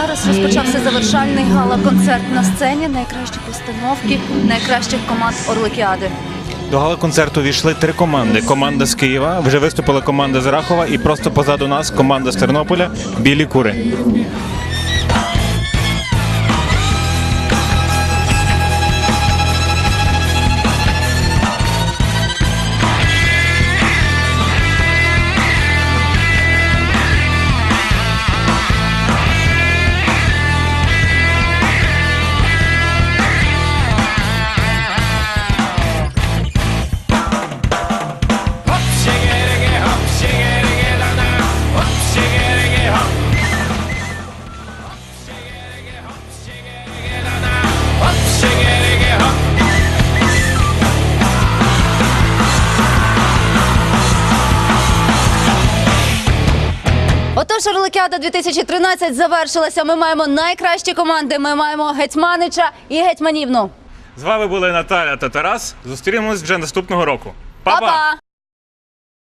Зараз розпочався завершальний гала-концерт на сцені. Найкращі постановки найкращих команд Орликіади. До гала-концерту війшли три команди. Команда з Києва, вже виступила команда з Рахова і просто позаду нас команда з Тернополя Білі кури. Отож, Орликіада 2013 завершилася. Ми маємо найкращі команди. Ми маємо гетьманича і гетьманівну. З вами були Наталя та Тарас. Зустрінемось вже наступного року. Па-па! Па-па!